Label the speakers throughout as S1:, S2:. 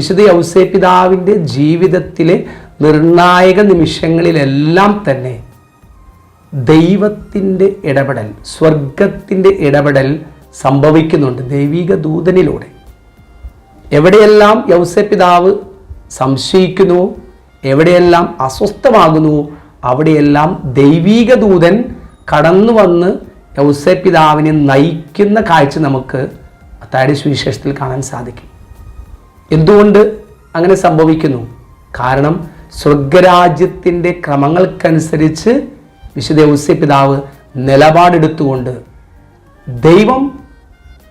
S1: വിശുദ്ധ ഔസേ പിതാവിന്റെ ജീവിതത്തിലെ നിർണായക നിമിഷങ്ങളിലെല്ലാം തന്നെ ദൈവത്തിന്റെ ഇടപെടൽ സ്വർഗത്തിന്റെ ഇടപെടൽ സംഭവിക്കുന്നുണ്ട് ദൈവിക ദൂതനിലൂടെ. എവിടെയെല്ലാം യൗസേ പിതാവ് സംശയിക്കുന്നു എവിടെയെല്ലാം അസ്വസ്ഥമാകുന്നു അവിടെയെല്ലാം ദൈവീക ദൂതൻ കടന്നു വന്ന് യൗസേ പിതാവിനെ നയിക്കുന്ന കാഴ്ച നമുക്ക് അത്താഴ്ച സുവിശേഷത്തിൽ കാണാൻ സാധിക്കും. എന്തുകൊണ്ട് അങ്ങനെ സംഭവിക്കുന്നു? കാരണം സ്വർഗരാജ്യത്തിന്റെ ക്രമങ്ങൾക്കനുസരിച്ച് വിശുദ്ധ ഔസ്യ പിതാവ് നിലപാടെടുത്തുകൊണ്ട് ദൈവം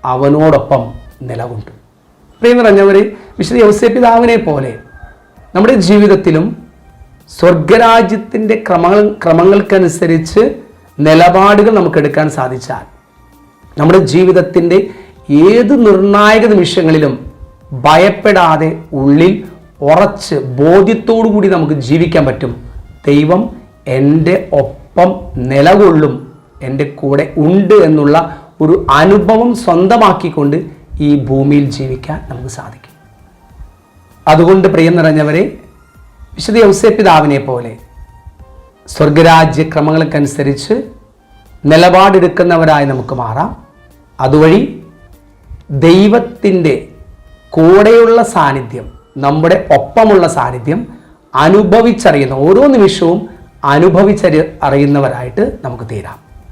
S1: അവനോടൊപ്പം നിലകൊണ്ടു. പ്രിയം നിറഞ്ഞവർ വിശുദ്ധ ഔസ്യ പിതാവിനെ പോലെ നമ്മുടെ ജീവിതത്തിലും സ്വർഗരാജ്യത്തിന്റെ ക്രമങ്ങൾ ക്രമങ്ങൾക്കനുസരിച്ച് നിലപാടുകൾ നമുക്ക് എടുക്കാൻ സാധിച്ചാൽ നമ്മുടെ ജീവിതത്തിന്റെ ഏത് നിർണായക നിമിഷങ്ങളിലും ഭയപ്പെടാതെ ഉള്ളിൽ ഉറച്ച് ബോധ്യത്തോടു കൂടി നമുക്ക് ജീവിക്കാൻ പറ്റും. ദൈവം എന്റെ ഒപ്പം നിലകൊള്ളും എന്റെ കൂടെ ഉണ്ട് എന്നുള്ള ഒരു അനുഭവം സ്വന്തമാക്കിക്കൊണ്ട് ഈ ഭൂമിയിൽ ജീവിക്കാൻ നമുക്ക് സാധിക്കും. അതുകൊണ്ട് പ്രിയം നിറഞ്ഞവരെ വിശുദ്ധ യൗസേപ്പിതാവിനെ പോലെ സ്വർഗരാജ്യ ക്രമങ്ങൾക്കനുസരിച്ച് നിലപാടെടുക്കുന്നവരായി നമുക്ക് മാറാം. അതുവഴി ദൈവത്തിന്റെ കൂടെയുള്ള സാന്നിധ്യം നമ്മുടെ ഒപ്പമുള്ള സാന്നിധ്യം അനുഭവിച്ചറിയുന്ന ഓരോ നിമിഷവും അനുഭവിച്ചറി അറിയുന്നവരായിട്ട് നമുക്ക് തീരാം.